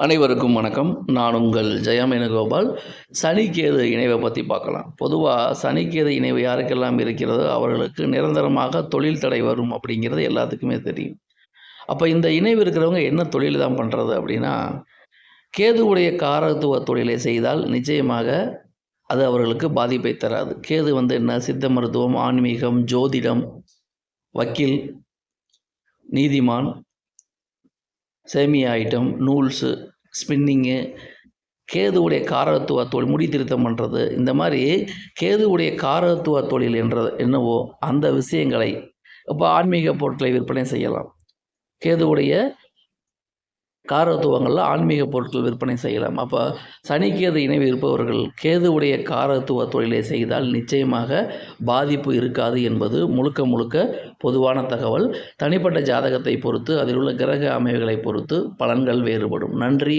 அனைவருக்கும் வணக்கம். நான் உங்கள் ஜெயமேனுகோபால் சனிக்கேது இணைவை பற்றி பார்க்கலாம். பொதுவாக சனிக்கேது இணைவு யாருக்கெல்லாம் இருக்கிறதோ அவர்களுக்கு நிரந்தரமாக தொழில் தடை வரும் அப்படிங்கிறது எல்லாத்துக்குமே தெரியும். அப்போ இந்த இணைவு இருக்கிறவங்க என்ன தொழில் தான் பண்ணுறது அப்படின்னா கேதுவுடைய காரத்துவ தொழிலை செய்தால் நிச்சயமாக அது அவர்களுக்கு பாதிப்பை தராது. கேது வந்து என்ன? சித்த மருத்துவம் ஆன்மீகம் ஜோதிடம் வக்கீல் நீதிமான் சேமியா ஐட்டம் நூல்ஸு ஸ்பின்னிங்கு கேதுவுடைய காரத்துவ தொழில் முடி திருத்தம் பண்ணுறது இந்த மாதிரி கேதுவுடைய காரத்துவ தொழில் என்றது என்னவோ அந்த விஷயங்களை இப்போ ஆன்மீக பொருட்களை விற்பனை செய்யலாம். கேதுவுடைய காரத்துவங்களில் ஆன்மீக பொருட்கள் விற்பனை செய்யலாம். அப்போ சனிக்கேது இணைவு இருப்பவர்கள் கேதுவுடைய காரத்துவ தொழிலை செய்தால் நிச்சயமாக பாதிப்பு இருக்காது என்பது முழுக்க முழுக்க பொதுவான தகவல். தனிப்பட்ட ஜாதகத்தை பொறுத்து அதில் உள்ள கிரக அமைவுகளை பொறுத்து பலன்கள் வேறுபடும். நன்றி.